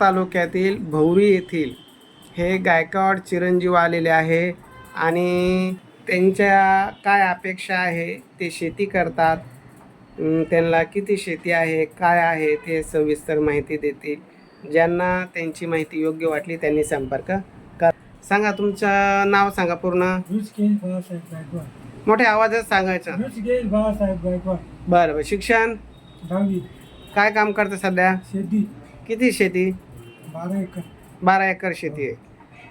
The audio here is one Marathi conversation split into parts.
तालुक्यातील भौरी येथील हे गायकवाड चिरंजीव आलेले आहे आणि त्यांच्या काय अपेक्षा आहे ते शेती करतात. त्यांना किती शेती आहे काय आहे ते सविस्तर माहिती देतील. ज्यांना त्यांची माहिती योग्य वाटली त्यांनी संपर्क कर. सांगा तुमचं नाव सांगा पूर्ण. मोठ्या आवाजात सांगायचं. बरं बरं. शिक्षण? काय काम करतं सध्या? शेती. किती शेती? बारा एकर. बारा एकर शेती आहे.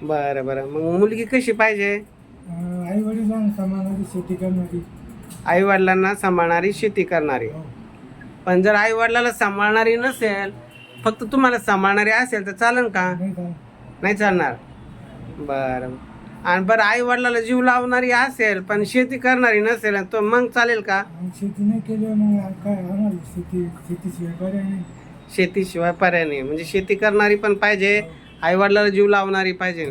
बरं बरं. मग मुलगी कशी पाहिजे? आई वडिलांना समानाची शेती करणारी. आई वडिलांना सांभाळणारी शेती करणारी. हो. पण जर आई वडिलाला सांभाळणारी नसेल फक्त तुम्हाला सांभाळणारी असेल तर चालेल का? नाही चालणार? बरं. आणि बरं आई वडिलाला जीव लावणारी असेल पण शेती करणारी नसेल तर मग चालेल का? शेती नाही केली मग काय? शेती शेतीशिवाय शेतीशिवाय पर्याय नाही. म्हणजे शेती करणारी पण पाहिजे आईवडिलाला जीव लावणारी पाहिजे.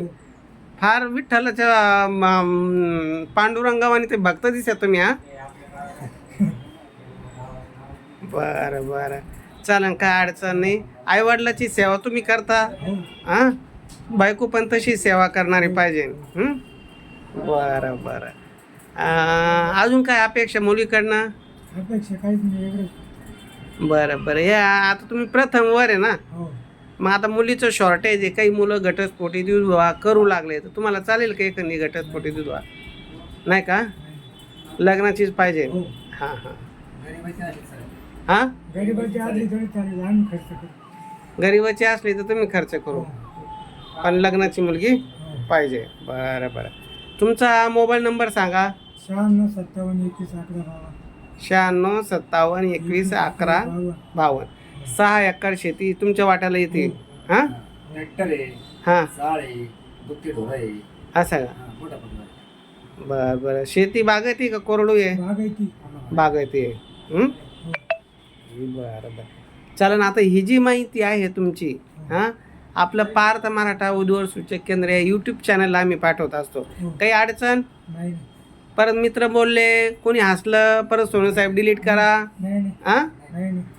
फार विठ्ठलाच्या म, ते भक्त दिसत तुम्ही हा? बरं बरं. चालेल काय अडचण नाही. आईवडिलाची सेवा तुम्ही करता हां? हा बायको पण तशी सेवा करणारी पाहिजे बरं बरं. अजून काय अपेक्षा मुलीकडनं? अपेक्षा काहीच नाही बरं बरं. या आता तुम्ही प्रथम वर आहे ना? हो. मग आता मुलीचं शॉर्टेज आहे. काही मुलं घटस्फोटी विवाह करू लागले तर तुम्हाला चालेल का एखादी घटस्फोटी विवाह नाही का? लग्नाचीच पाहिजे. हो. हां हां. हां? गरीबाची आली तरी चालेल. आम्ही खर्च करू. गरीबाची असली तर तुम्ही खर्च करू. हो. पण लग्नाची मुलगी हो. पाहिजे. बरं बरं. तुमचा मोबाईल नंबर सांगा. शहाण्णव सत्तावन्न एकवीस अकरा बारा. शहाण्णव सत्तावन्न एकवीस अकरा बावन्न. सहा एकर शेती तुमच्या वाट्याला येते. हां? हां. असं का? बरं बरं. शेती बागायती का कोरडू आहे? बागायती. आहे. हं? बरं बरं. चालेल आता ही जी माहिती आहे तुमची हां? आपलं पार्थ मराठा उद्वड सूचक केंद्र या यूट्यूब चॅनलला आम्ही पाठवत असतो. हो. काही अडचण? नाही. परत मित्र बोलले कोणी हसलं? परत सोनूसाहेब डिलीट करा. हां?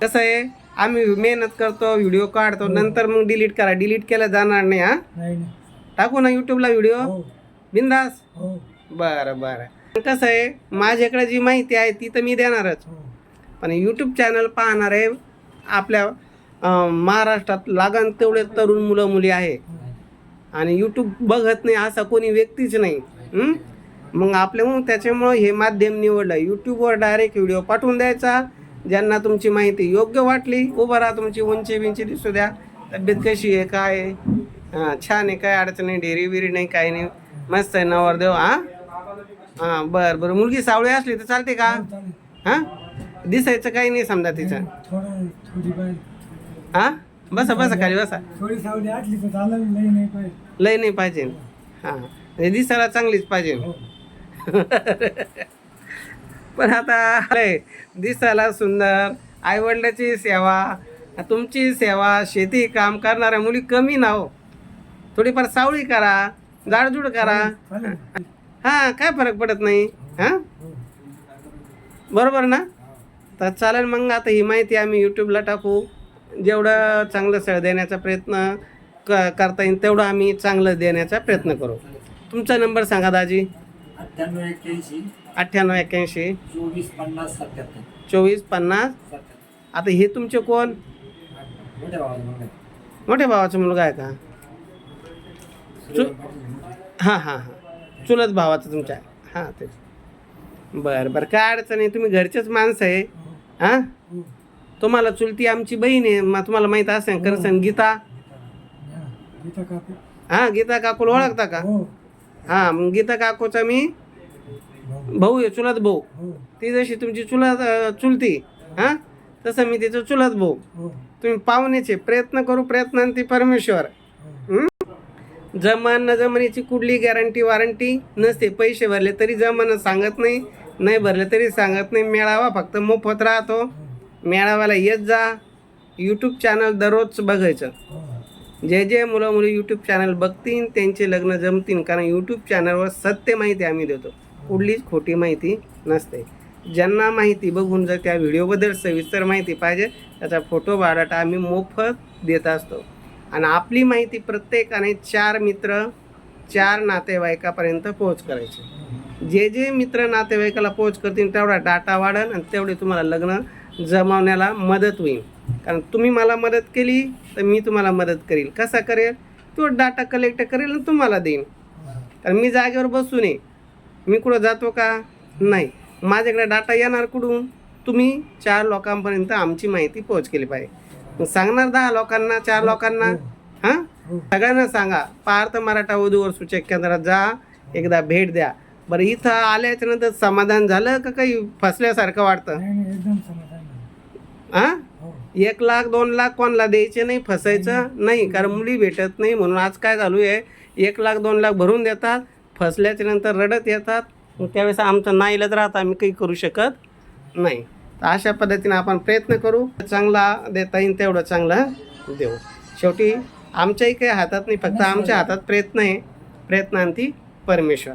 कसं आहे? आम्ही मेहनत करतो व्हिडिओ काढतो नंतर मग डिलीट करा. डिलीट केलं जाणार नाही हां? टाकू ना यूट्यूबला व्हिडिओ हो. बिंदास? हो. बरं बरं. कसं आहे माझ्याकडे जी माहिती आहे ती तर मी देणारच. हो. पण यूट्यूब चॅनल पाहणारे आपल्या अं, महाराष्ट्रात लागण तेवढे तरुण मुलं मुली आहे आणि यूट्यूब बघत नाही असा कोणी व्यक्तीच नाही. मग आपल्या मग त्याच्यामुळं हे माध्यम निवडलं. यूट्यूबवर डायरेक्ट व्हिडिओ पाठवून द्यायचा. ज्यांना तुमची माहिती योग्य वाटली उभं राहा तुमची उंची बिंची दिसू द्या. तब्येत कशी आहे काय आहे? हां छान आहे काय अडचण नाही डेरी बिरी नाही काही नाही. मस्त आहे नवरदेव हां? हां बरं बरं. मुलगी सावळी असली तर चालते का? हां? दिसायचं काही नाही समजा तिचं. हां? बसा बसा खाली बसा. लई लय नाही पाहिजे. हां म्हणजे दिसायला चांगलीच पाहिजे. हो पण आता दिसायला सुंदर आईवडिलाची सेवा तुमची सेवा शेती काम करणाऱ्या मुली कमी ना हो. थोडीफार सावळी करा जाडजूड करा. हां काय फरक पडत नाही हां? बरोबर ना? तर चालेल मग आता ही माहिती आम्ही यूट्यूबला टाकू. जेवढं चांगलं सळ देण्याचा प्रयत्न क करता येईल तेवढं आम्ही चांगलं देण्याचा प्रयत्न करू. तुमचा नंबर सांगा दाजी. अठ्ठ्याण्णव एक्क्याऐंशी. अठ्ठ्याण्णव एक्क्याऐंशी. चोवीस पन्नास सत्याहत्तर. चोवीस पन्नास. सत्याहत्तर. आता हे तुमचे कोण? मोठ्या भावाला आहे. मोठ्या भावाचा मुलगा आहे का? पाटील मोठे. हां हां हां. चुलत भावाचा तुमच्या हां तेच बरं बरं. काय अडचण नाही तुम्ही घरचेच माणसं आहे. हां? तुम्हाला चुलती आमची बहीण आहे. मग तुम्हाला माहीत असेल करसन गीता. गीता काकू. हां गीता काकूला ओळखता का? हो. हां मग गीता काकूचा मी भाऊ आहे चुलत भाऊ. ती जशी तुमची चुलत चुलती हां? तसं मी तिचं चुलत भाऊ. तुम्ही पाहुण्याचे प्रयत्न करू प्रयत्नांती परमेश्वर. हो जमान न जमण्याची कुठली गॅरंटी वॉरंटी नसते पैसे भरले तरी जमान सांगत नाही नाही भरले तरी सांगत नाही. मेळावा फक्त मोफत राहतो. मेळाव्याला येत जा. यूट्यूब चॅनल दररोज बघायचं. जे जे मुलं मुली यूट्यूब चॅनल बघतील त्यांचे लग्न जमतील कारण यूट्यूब चॅनलवर सत्य माहिती आम्ही देतो. कुठलीच खोटी माहिती नसते. ज्यांना माहिती बघून जर त्या व्हिडिओबद्दल सविस्तर माहिती पाहिजे त्याचा फोटो बायोडाटा आम्ही मोफत देत असतो. आणि आपली माहिती प्रत्येकाने चार मित्र चार नातेवाईकापर्यंत पोहोच करायची. जे जे मित्र नातेवाईकाला पोहोच करतील तेवढा डाटा वाढेल आणि तेवढे तुम्हाला लग्न जमावण्याला मदत होईल. कारण तुम्ही मला मदत केली तर मी तुम्हाला मदत करील. कसा करेल? तो डाटा कलेक्ट करेल आणि तुम्हाला देईन. कारण मी जागेवर बसून आहे. मी कुठं जातो का? नाही. माझ्याकडे डाटा येणार कुठून? तुम्ही चार लोकांपर्यंत आमची माहिती पोहोच केली पाहिजे. सांगणार दहा लोकांना चार लोकांना? हां? सगळ्यांना सांगा. पार्थ मराठा वधूवर सूचक केंद्रात जा. एकदा भेट द्या. बरं इथं आल्याच्यानंतर समाधान झालं का काही फसल्यासारखं वाटतं? हो एक लाख दोन लाख कोणाला द्यायचे नाही फसायचं नाही कारण मुली भेटत नाही म्हणून आज काय चालू आहे एक लाख दोन लाख भरून देतात फसल्याच्या नंतर रडत येतात. त्यावेळेस आमचं नाईलाज राहतं आम्ही काही करू शकत नाही. तर अशा पद्धतीने आपण प्रयत्न करू. चांगला देता येईल तेवढं चांगलं देऊ. शेवटी आमच्याही काही हातात नाही फक्त आमच्या हातात प्रयत्न आहे. प्रयत्नांती परमेश्वर.